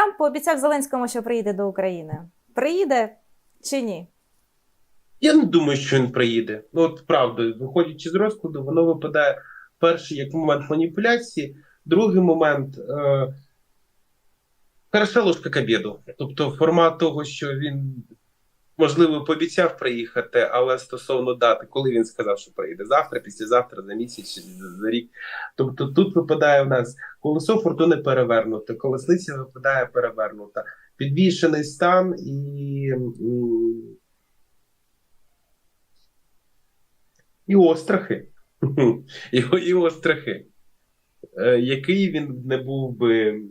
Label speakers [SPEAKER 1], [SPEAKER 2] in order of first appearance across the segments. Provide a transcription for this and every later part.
[SPEAKER 1] Трамп пообіцяв Зеленському, що приїде до України. Приїде чи ні?
[SPEAKER 2] Я не думаю, що він приїде. Ну, от правда, виходячи з розкладу, воно випадає перший як момент маніпуляції, другий момент е, хороша ложка обіду. Тобто, формат того, що він можливо пообіцяв приїхати, але стосовно дати, коли він сказав, що приїде завтра, післязавтра, за місяць за, рік. Тобто тут випадає в нас колесо фортуни перевернуте, колесниця випадає перевернута, підвішений стан і. і острахи. І, і острахи. Е, який він не був би.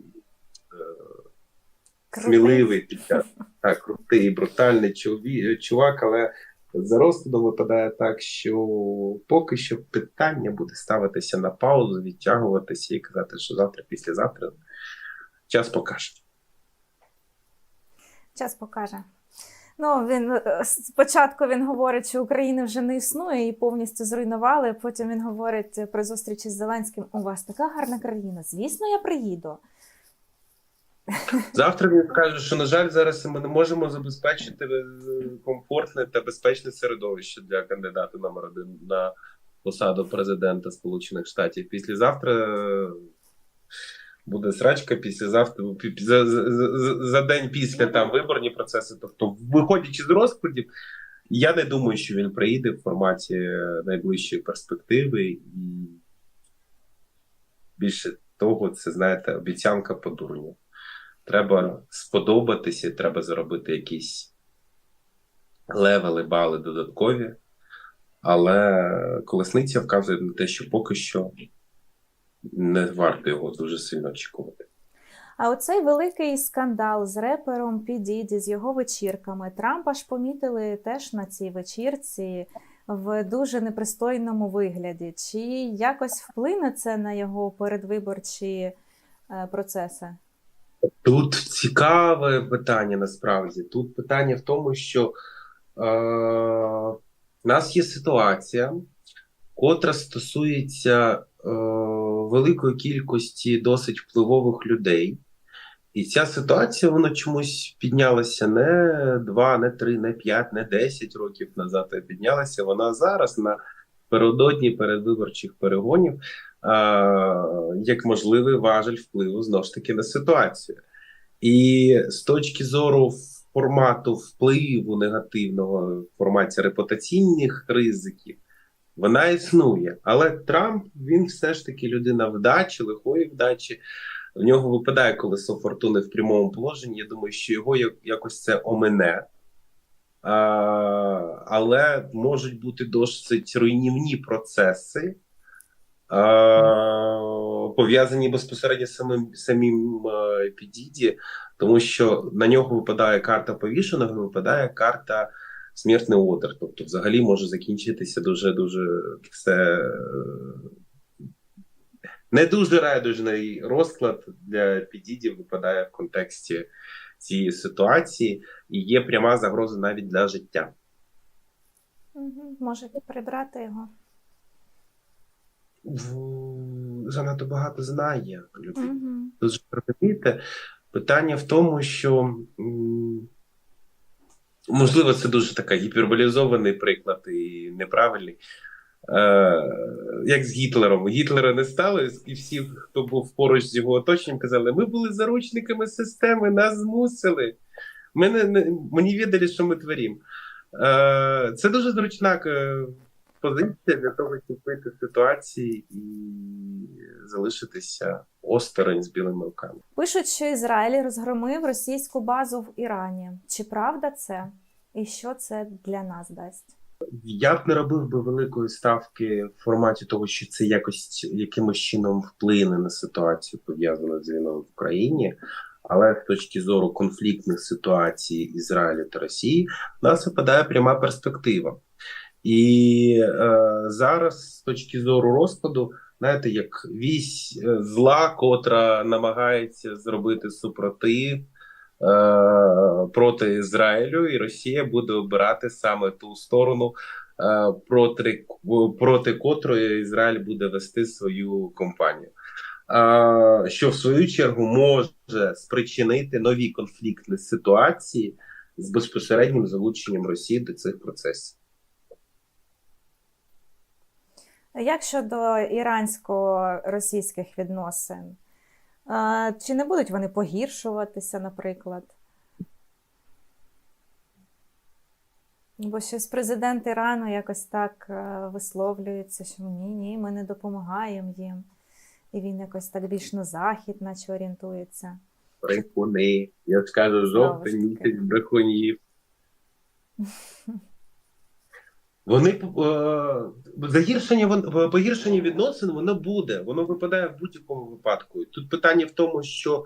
[SPEAKER 2] Сміливий під час так, крутий, брутальний чолові- чувак, але за розкладом випадає так, що поки що питання буде ставитися на паузу, відтягуватися і казати, що завтра, післязавтра час покаже.
[SPEAKER 1] Час покаже. Ну, він е, спочатку він говорить, що України вже не існує і повністю зруйнували. Потім він говорить е, при зустрічі з Зеленським: у вас така гарна країна. Звісно, я приїду.
[SPEAKER 2] Завтра він каже, що на жаль, зараз ми не можемо забезпечити е, комфортне та безпечне середовище для кандидата номер один на посаду президента Сполучених Штатів. Післязавтра е, буде срачка, післязавтра пі- пі- за, за, за, за день після там виборні процеси. Тобто, виходячи з розкладів, я не думаю, що він приїде в форматі е, найближчої перспективи і більше того, це знаєте, обіцянка по дурню. Треба сподобатися, треба заробити якісь левели, бали додаткові. Але колесниця вказує на те, що поки що не варто його дуже сильно очікувати.
[SPEAKER 1] А оцей великий скандал з репером Пі Діді, з його вечірками. Трампа ж помітили теж на цій вечірці в дуже непристойному вигляді. Чи якось вплине це на його передвиборчі е, процеси?
[SPEAKER 2] Тут цікаве питання насправді. Тут питання в тому, що е, в нас є ситуація, котра стосується е, великої кількості досить впливових людей. І ця ситуація вона чомусь піднялася не 2, не 3, не 5, не 10 років назад. а Піднялася вона зараз на передодні передвиборчих перегонів як можливий важель впливу знову ж таки на ситуацію. І з точки зору формату впливу негативного форматі репутаційних ризиків, вона існує. Але Трамп він все ж таки людина вдачі, лихої вдачі. В нього випадає колесо фортуни в прямому положенні. Я думаю, що його якось це омине. А, але можуть бути досить руйнівні процеси, пов'язані безпосередньо з самим самим Підіді, тому що на нього випадає карта повішеного, випадає карта смертний одер. Тобто, взагалі може закінчитися дуже дуже все. е, Не дуже радужний розклад для Підіді випадає в контексті цієї ситуації, і є пряма загроза навіть для життя.
[SPEAKER 1] Можете прибрати його.
[SPEAKER 2] В- Занадто багато знає.
[SPEAKER 1] Угу.
[SPEAKER 2] Тут же розумієте, питання в тому, що можливо це дуже така гіперболізований приклад і неправильний. Е, як з Гітлером. Гітлера не стало, і всі, хто був поруч з його оточенням, казали: ми були заручниками системи, нас змусили. Ми не, не, ми не віддали, що ми творимо. Е, це дуже зручна е, позиція для того, щоб вийти з ситуації і залишитися осторонь з білими руками.
[SPEAKER 1] Пишуть, що Ізраїль розгромив російську базу в Ірані. Чи правда це? І що це для нас дасть?
[SPEAKER 2] Я б не робив би великої ставки в форматі того, що це якось якимось чином вплине на ситуацію, пов'язану з війною в Україні. Але з точки зору конфліктних ситуацій Ізраїлю та Росії, в нас випадає пряма перспектива. І е, зараз, з точки зору розкладу, знаєте, як вісь е, зла, котра намагається зробити супротив е, проти Ізраїлю, і Росія буде обирати саме ту сторону, е, проти, проти котрої Ізраїль буде вести свою кампанію. а, що в свою чергу може спричинити нові конфліктні ситуації з безпосереднім залученням Росії до цих процесів.
[SPEAKER 1] Як щодо ірансько-російських відносин? Чи не будуть вони погіршуватися, наприклад? Бо щось президент Ірану якось так е, висловлюється, що ні, ні, ми не допомагаємо їм. І він якось так більш на захід, наче орієнтується.
[SPEAKER 2] Брехуни, я скажу, жовтий місяць брехунів. Вони е, загіршення погіршення відносин воно буде, воно випадає в будь-якому випадку. Тут питання в тому, що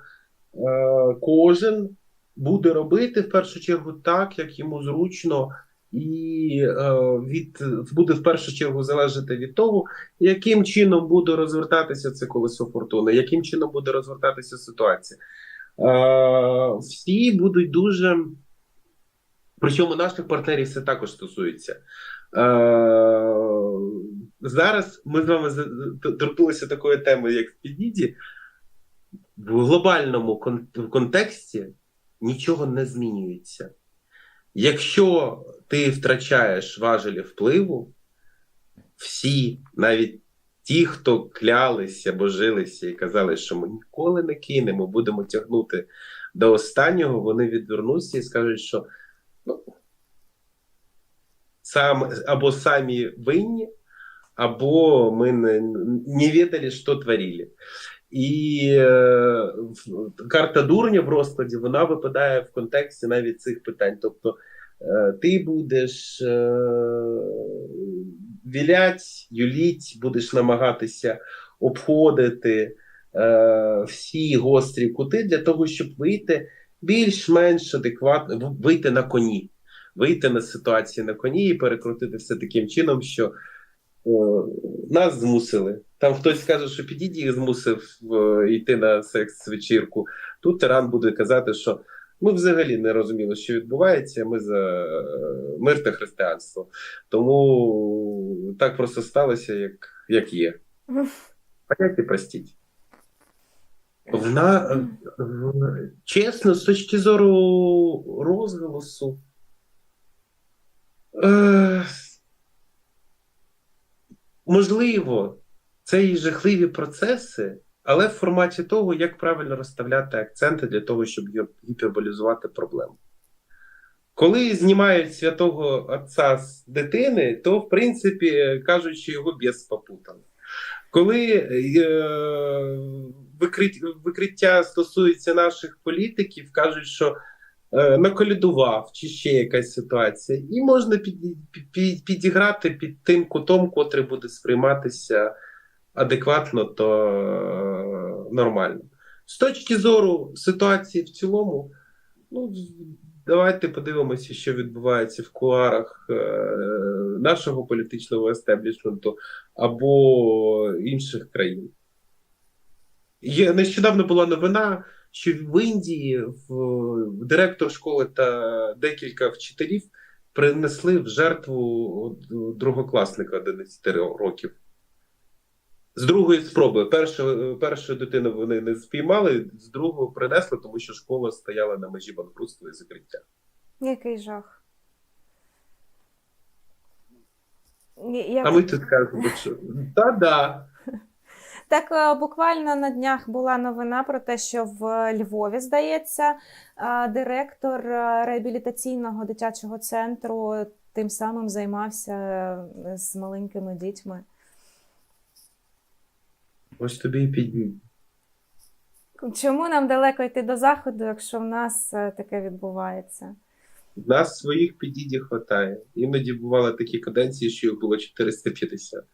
[SPEAKER 2] е, кожен буде робити в першу чергу так, як йому зручно, і е, від буде в першу чергу залежати від того, яким чином буде розвертатися це колесо фортуни, яким чином буде розвертатися ситуація. Е, всі будуть дуже. Причому наших партнерів це також стосується. Е, зараз ми з вами торкнулися такої теми, як в підіді. В глобальному кон- контексті нічого не змінюється. Якщо ти втрачаєш важелі впливу, всі, навіть ті, хто клялися, божилися і казали, що ми ніколи не кинемо, будемо тягнути до останнього, вони відвернуться і скажуть, що ну, сам, або самі винні, або ми не, не ведали, що творили. І е, карта дурня в розкладі вона випадає в контексті навіть цих питань. Тобто е, ти будеш е, вілять, юліть, будеш намагатися обходити е, всі гострі кути для того, щоб вийти більш-менш адекватно, вийти на коні, вийти на ситуацію на коні і перекрутити все таким чином, що о, нас змусили. Там хтось скаже, що підійді їх змусив е, йти на секс-вечірку. Тут тиран буде казати, що ми взагалі не розуміли, що відбувається. Ми за мир та християнство. Тому так просто сталося, як, як є. І простіть. Вона чесно, з точки зору розголосу. Е, можливо, це і жахливі процеси, але в форматі того, як правильно розставляти акценти для того, щоб гіперболізувати проблему. Коли знімають святого отця з дитини, то в принципі кажуть, що його біс попутав. Коли е, викрит- викриття стосується наших політиків, кажуть, що е, наколядував чи ще якась ситуація, і можна під, під, підіграти під тим кутом, котрий буде сприйматися адекватно то е, нормально. З точки зору ситуації в цілому, ну давайте подивимося, що відбувається в кулуарах е, нашого політичного естеблішменту або інших країн. Є, нещодавно була новина, що в Індії в, директор школи та декілька вчителів принесли в жертву другокласника 11 років. З другої спроби. Першу, першу дитину вони не спіймали, з другого принесли, тому що школа стояла на межі банкрутства і закриття.
[SPEAKER 1] Який жах. Я- я-
[SPEAKER 2] А ми тут кажемо, що та-да.
[SPEAKER 1] Так, е, буквально на днях була новина про те, що в Львові, здається, е, директор е, реабілітаційного дитячого центру тим самим займався з маленькими дітьми.
[SPEAKER 2] Ось тобі і підні.
[SPEAKER 1] Чому нам далеко йти до заходу, якщо в нас таке відбувається?
[SPEAKER 2] В нас своїх підідів хватає. Іноді бували такі каденції, що їх було 450.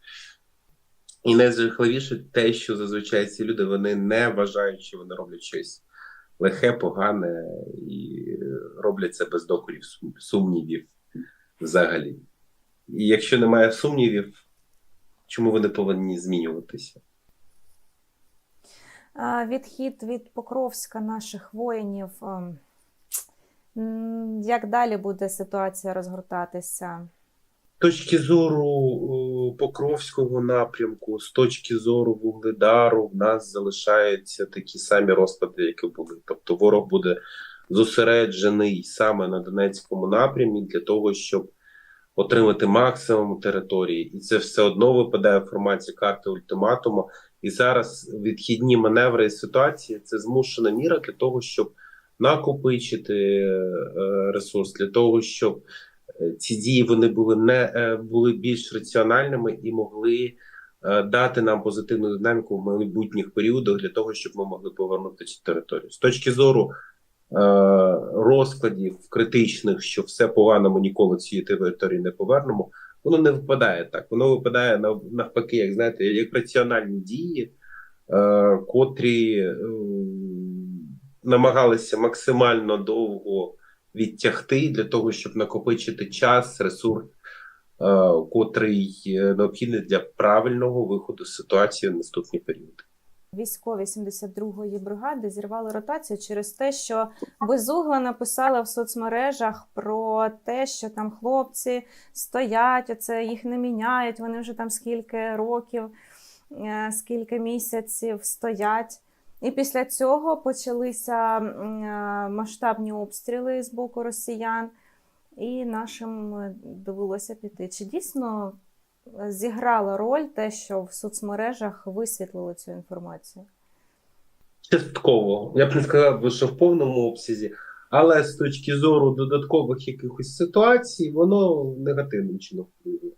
[SPEAKER 2] І найжахливіше те, що зазвичай ці люди вони не вважають, що вони роблять щось лихе, погане і роблять це без докорів сумнівів взагалі. І якщо немає сумнівів, чому вони повинні змінюватися?
[SPEAKER 1] Відхід від Покровська наших воїнів. ем, Як далі буде ситуація розгортатися?
[SPEAKER 2] точки зору е, Покровського напрямку, з точки зору Вугледару, в нас залишаються такі самі розклади, які були. Тобто ворог буде зосереджений саме на Донецькому напрямі для того, щоб отримати максимум території. І це все одно випадає в форматі карти ультиматуму. І зараз відхідні маневри і ситуації це змушена міра для того, щоб накопичити е, ресурс, для того, щоб ці дії вони були не е, були більш раціональними і могли е, дати нам позитивну динаміку в майбутніх періодах для того, щоб ми могли повернути цю територію. З точки зору е, розкладів критичних, що все погано, ми ніколи цієї території не повернемо. Воно не випадає так. Воно випадає навпаки, як знаєте, як раціональні дії, е, котрі е, намагалися максимально довго відтягти для того, щоб накопичити час, ресурс, е, котрий е, необхідний для правильного виходу з ситуації в наступні періоди.
[SPEAKER 1] Військові 72-ї бригади зірвали ротацію через те, що Безугла написала в соцмережах про те, що там хлопці стоять, оце їх не міняють. Вони вже там скільки років, е, скільки місяців стоять. І після цього почалися е, масштабні обстріли з боку росіян, і нашим е, довелося піти. Чи дійсно е, зіграло роль те, що в соцмережах висвітлили цю інформацію?
[SPEAKER 2] Частково, я б не сказав, що в повному обсязі, але з точки зору додаткових якихось ситуацій, воно негативним чином впливає.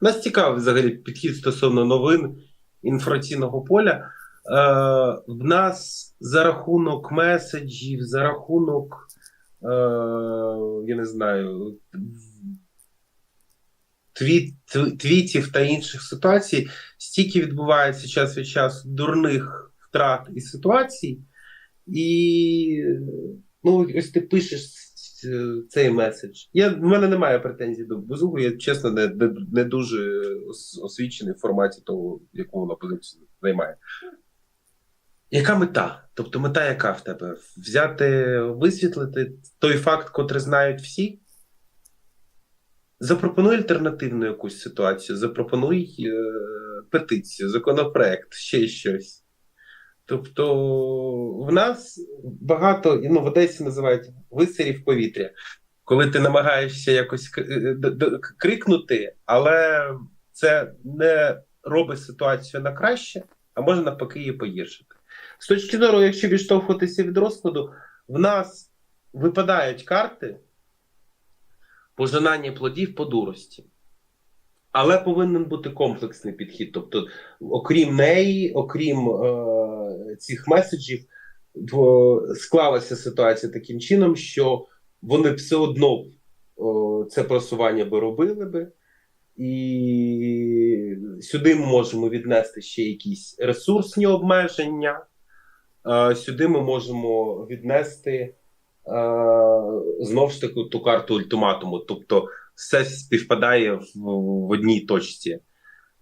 [SPEAKER 2] Нас цікавий взагалі підхід стосовно новин інформаційного поля. Е, в нас за рахунок меседжів, за рахунок, е, я не знаю, твіт, твітів та інших ситуацій, стільки відбувається час від часу дурних втрат і ситуацій, і ну, ось ти пишеш цей меседж. Я, в мене немає претензій до Безугу, я чесно не, не, не дуже освічений в форматі того, яку вона позицію займає. Яка мета? Тобто мета яка в тебе? Взяти, висвітлити той факт, котрий знають всі? Запропонуй альтернативну якусь ситуацію, запропонуй е, петицію, законопроект, ще щось. Тобто, в нас багато, ну, в Одесі називають висерів повітря, коли ти намагаєшся якось е, крикнути, але це не робить ситуацію на краще, а може навпаки її погіршити. З точки зору, якщо відштовхуватися від розкладу, в нас випадають карти пожинання плодів по дурості. Але повинен бути комплексний підхід. Тобто, окрім неї, окрім е, цих меседжів, склалася ситуація таким чином, що вони все одно о, це просування би робили би. І сюди ми можемо віднести ще якісь ресурсні обмеження. Е, сюди ми можемо віднести е, знову ж таки ту карту ультиматуму. Тобто все співпадає в, в одній точці: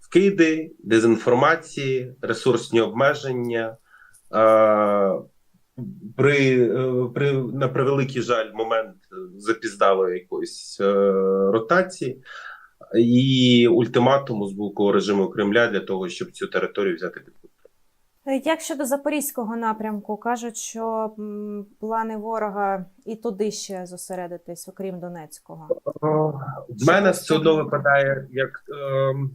[SPEAKER 2] вкиди, дезінформації, ресурсні обмеження. Е, при, при, на превеликий жаль, момент запіздалої якоїсь е, ротації і ультиматуму з боку режиму Кремля для того, щоб цю територію взяти під контроль.
[SPEAKER 1] Е, Як щодо запорізького напрямку, кажуть, що плани ворога і туди ще зосередитись, окрім Донецького.
[SPEAKER 2] В мене все одно випадає як ем,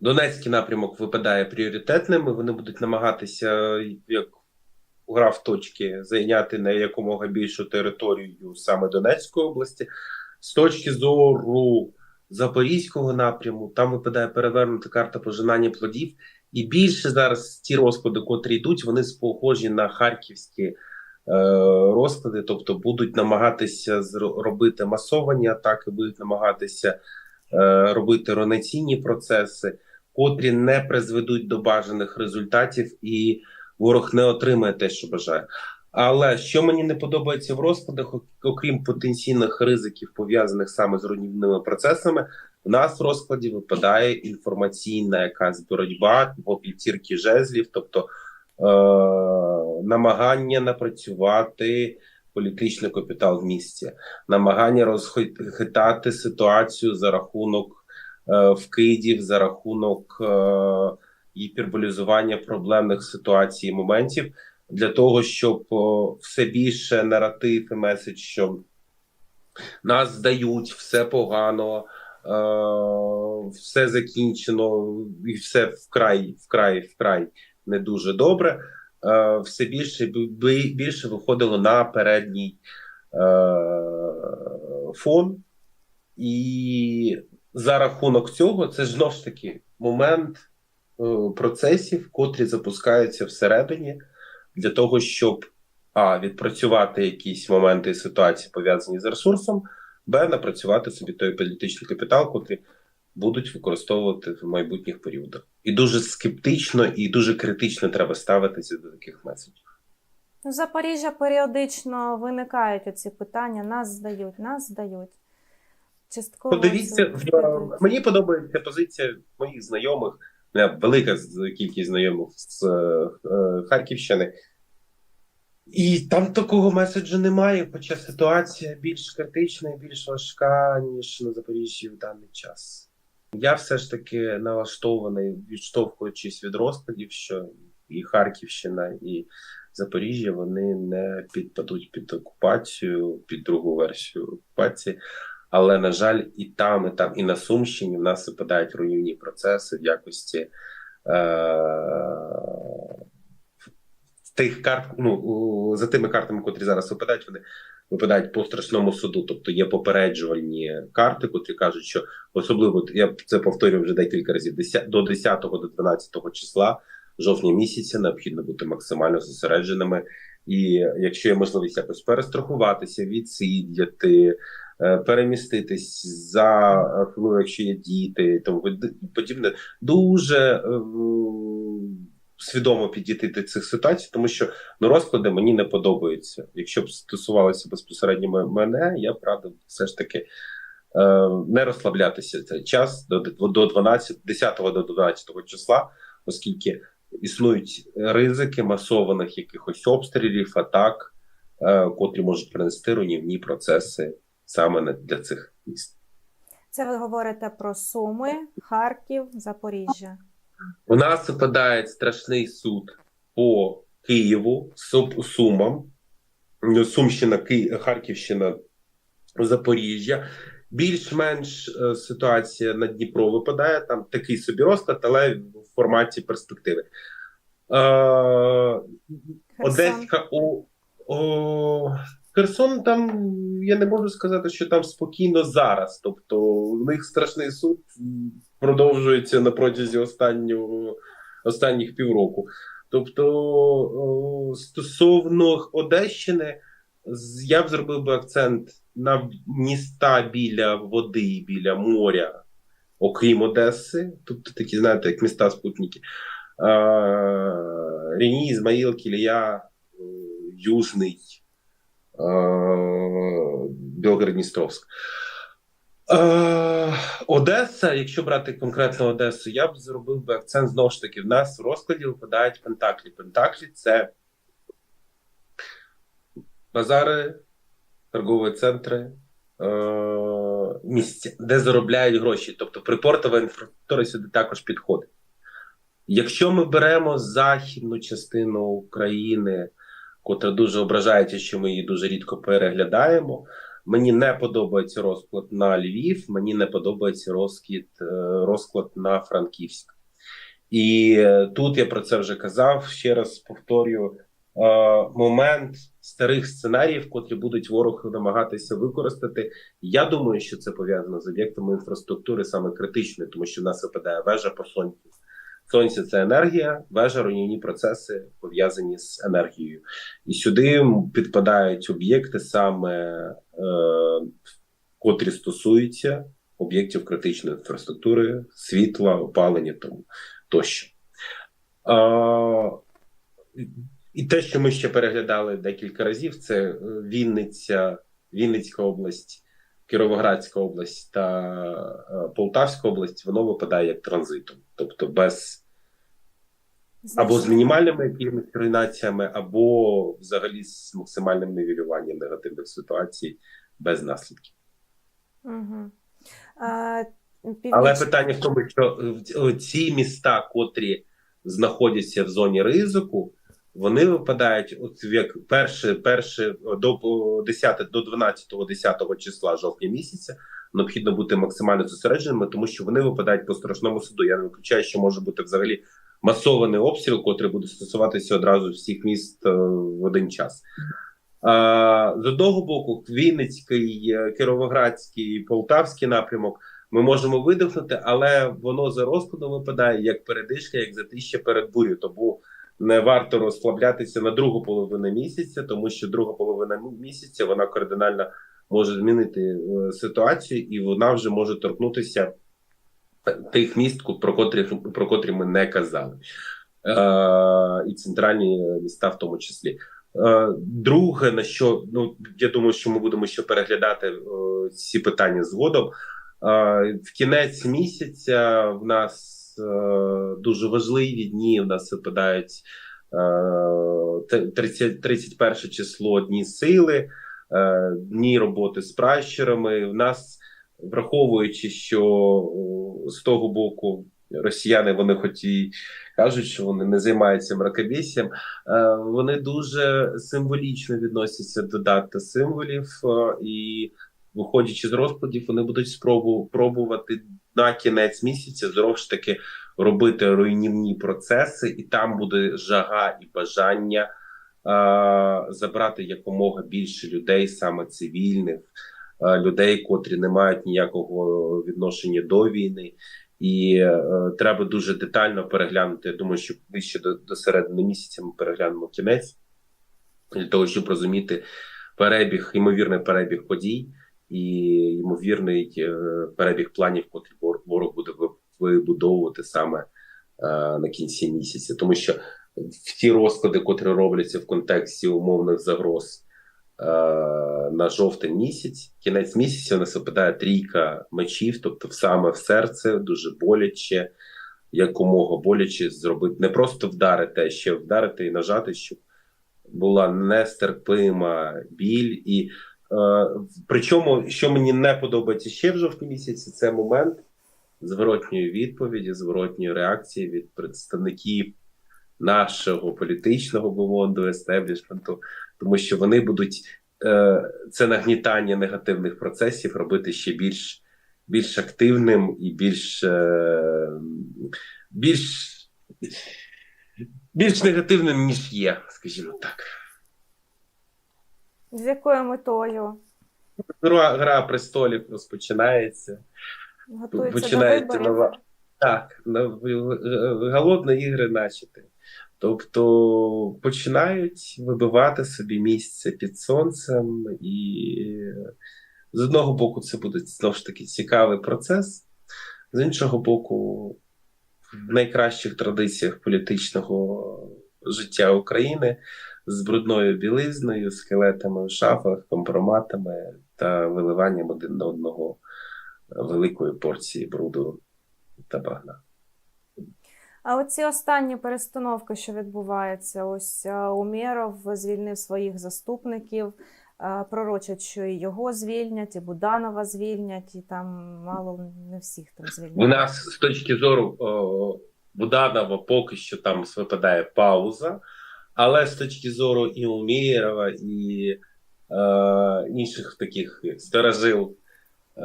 [SPEAKER 2] Донецький напрямок випадає пріоритетним, і вони будуть намагатися, як гра в точки, зайняти на якомога більшу територію саме Донецької області. З точки зору Запорізького напряму, там випадає перевернута карта пожинання плодів. І більше зараз ті розклади, котрі йдуть, вони схожі на харківські е, розклади, тобто будуть намагатися зро- робити масовані атаки, будуть намагатися е, робити ронаційні процеси, котрі не призведуть до бажаних результатів, і ворог не отримає те, що бажає. Але що мені не подобається в розкладах, окрім потенційних ризиків, пов'язаних саме з руйнівними процесами, в нас в розкладі випадає інформаційна якась боротьба по п'ятірки жезлів, тобто е- намагання напрацювати політичний капітал в місті, намагання розхитати ситуацію за рахунок е, вкидів, за рахунок е, гіперболізування проблемних ситуацій і моментів для того, щоб все більше наратив і меседж, що нас здають, все погано, е, все закінчено, і все вкрай, вкрай, вкрай не дуже добре. Е, все більше більше виходило на передній е, фон, і за рахунок цього це ж знов ж таки момент процесів, котрі запускаються всередині, для того, щоб а відпрацювати якісь моменти і ситуації пов'язані з ресурсом, б напрацювати собі той політичний капітал, котрий будуть використовувати в майбутніх періодах. І дуже скептично і дуже критично треба ставитися до таких меседжів.
[SPEAKER 1] Ну, Запоріжжя періодично виникають оці питання: нас здають, нас здають. Частково
[SPEAKER 2] Подивіться, мені подобається позиція моїх знайомих, велика кількість знайомих з е, Харківщини. І там такого меседжу немає, хоча ситуація більш критична і більш важка, ніж на Запоріжжі в даний час. Я все ж таки налаштований, відштовхуючись від розкладів, що і Харківщина, і Запоріжжя вони не підпадуть під окупацію, під другу версію окупації. Але, на жаль, і там, і там, і на Сумщині в нас випадають руйнівні процеси в якості е- тих карт, ну, за тими картами, котрі зараз випадають, вони випадають по страшному суду. Тобто є попереджувальні карти, котрі кажуть, що особливо я це повторюю вже декілька разів. до 10 до 12 числа жовтня місяця необхідно бути максимально зосередженими. І якщо є можливість якось перестрахуватися, відсидіти, переміститись за е, ну, якщо є діти, тому подібне, дуже е, свідомо підійти до цих ситуацій, тому що ну, розклади мені не подобаються. Якщо б стосувалося безпосередньо мене, я б радив все ж таки е, не розслаблятися. Цей час до, до 12, 10 до 12 числа, оскільки існують ризики масованих якихось обстрілів, атак, е, котрі можуть принести руйнівні процеси саме для цих міст.
[SPEAKER 1] Це ви говорите про Суми, Харків, Запоріжжя.
[SPEAKER 2] У нас випадає страшний суд по Києву, Сум- Сумам, ну, Сумщина, Ки... Харківщина, Запоріжжя. Більш-менш е, ситуація на Дніпро випадає, там такий собі розклад, але в форматі перспективи. Е, Одеська о, о, Херсон там я не можу сказати, що там спокійно зараз. Тобто, в них страшний суд продовжується на протязі останнього останніх півроку. Тобто, стосовно Одещини, я б зробив би акцент на міста біля води, біля моря, окрім Одеси, тобто такі, знаєте, як міста спутники. Рені, Ізмаїл, Кілія, Южний, Білгород-Дністровськ. Е, Одеса, якщо брати конкретно Одесу, я б зробив би акцент знову ж таки. В нас в розкладі випадають Пентаклі. Пентаклі це базари, торгові центри, е, місця, де заробляють гроші. Тобто припортова інфраструктура сюди також підходить. Якщо ми беремо західну частину України, котра дуже ображається, що ми її дуже рідко переглядаємо. Мені не подобається розклад на Львів, мені не подобається розклад, е, розклад на Франківськ. І е, тут я про це вже казав. Ще раз повторюю: е, момент старих сценаріїв, котрі будуть ворог намагатися використати. Я думаю, що це пов'язано з об'єктами інфраструктури саме критичної, тому що в нас випадає вежа по сонцю. Сонце це енергія, вежа руйнівні процеси пов'язані з енергією. І сюди підпадають об'єкти, саме е, котрі стосуються об'єктів критичної інфраструктури, світла, опалення тому тощо. Е, і те, що ми ще переглядали декілька разів, це е, Вінниця, Вінницька область, Кіровоградська область та е, Полтавська область, воно випадає як транзитом, тобто без або з мінімальними якимись руйнаціями, або взагалі з максимальним нівелюванням негативних ситуацій без наслідків.
[SPEAKER 1] Угу. А, північ...
[SPEAKER 2] Але питання в тому, що ці міста, котрі знаходяться в зоні ризику, вони випадають от як перше, перше до 10, до 12 10 числа жовтня місяця. Необхідно бути максимально зосередженими, тому що вони випадають по страшному суду. Я не виключаю, що може бути взагалі масований обстріл, котрий буде стосуватися одразу всіх міст е, в один час. З одного боку, Вінницький, е, Кіровоградський, Полтавський напрямок ми можемо видихнути, але воно за розкладом випадає як передишка, як затища перед бурю. Тому не варто розслаблятися на другу половину місяця, тому що друга половина місяця вона кардинально може змінити е, ситуацію, і вона вже може торкнутися тих міст, про котрі, про котрі ми не казали, е, і центральні міста в тому числі. Е, Друге, на що ну я думаю, що ми будемо ще переглядати е, ці питання згодом. Е, В кінець місяця в нас е, дуже важливі дні. В нас випадають е, 30, 31 число дні сили, е, дні роботи з пращурами. В нас, враховуючи, що о, з того боку росіяни вони хоч і кажуть, що вони не займаються мракобіссям, е, вони дуже символічно відносяться до дат та символів, е, і виходячи з розкладів, вони будуть спробу пробувати на кінець місяця знову ж таки робити руйнівні процеси, і там буде жага і бажання е, забрати якомога більше людей, саме цивільних, людей, котрі не мають ніякого відношення до війни. І е, треба дуже детально переглянути. Я думаю, що ближче до, до середини місяця ми переглянемо кінець для того, щоб розуміти перебіг, ймовірний перебіг подій і ймовірний е, перебіг планів, котрі ворог буде вибудовувати саме е, на кінці місяця, тому що в ті розклади, котрі робляться в контексті умовних загроз е, на жовтень місяць, кінець місяця нас випадає трійка мечів, тобто саме в серце дуже боляче, якомога боляче зробити не просто вдарити, а ще вдарити і нажати, щоб була нестерпима біль. І е, причому, що мені не подобається ще в жовтні місяці, це момент зворотньої відповіді, зворотньої реакції від представників нашого політичного бомонду, естеблішменту, тому що вони будуть е, це нагнітання негативних процесів робити ще більш, більш активним і більш, е, більш, більш негативним, ніж є, скажімо так.
[SPEAKER 1] З якою метою?
[SPEAKER 2] Гра, гра престолів розпочинається.
[SPEAKER 1] Готується
[SPEAKER 2] Починається
[SPEAKER 1] до
[SPEAKER 2] нова. Так, голодні ігри начати. Тобто починають вибивати собі місце під сонцем, і з одного боку, це буде знову ж таки цікавий процес, з іншого боку, в найкращих традиціях політичного життя України з брудною білизною, скелетами в шафах, компроматами та виливанням один на одного великої порції бруду та багна.
[SPEAKER 1] А оці останні перестановки, що відбуваються, ось е, Умєров звільнив своїх заступників, е, пророчать, що і його звільнять, і Буданова звільнять, і там мало не всіх там
[SPEAKER 2] У нас з точки зору Буданова поки що там випадає пауза, але з точки зору і Умєрова, і е, інших таких старожил е,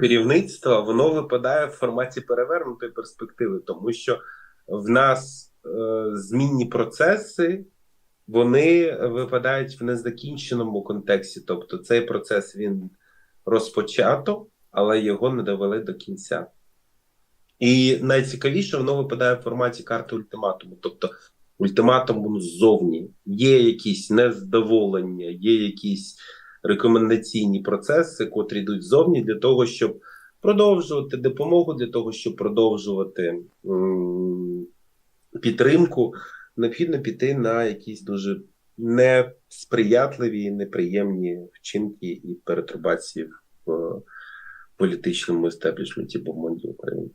[SPEAKER 2] керівництва, воно випадає в форматі перевернутої перспективи, тому що в нас е, змінні процеси. Вони випадають в незакінченому контексті, тобто цей процес він розпочато, але його не довели до кінця. І найцікавіше, воно випадає в форматі карти ультиматуму. Тобто, ультиматум ззовні є якісь незадоволення, є якісь рекомендаційні процеси, котрі йдуть ззовні для того, щоб продовжувати допомогу, для того, щоб продовжувати підтримку. Необхідно піти на якісь дуже несприятливі, неприємні вчинки і перетрубації в е, політичному естеблішменті Богмонді України.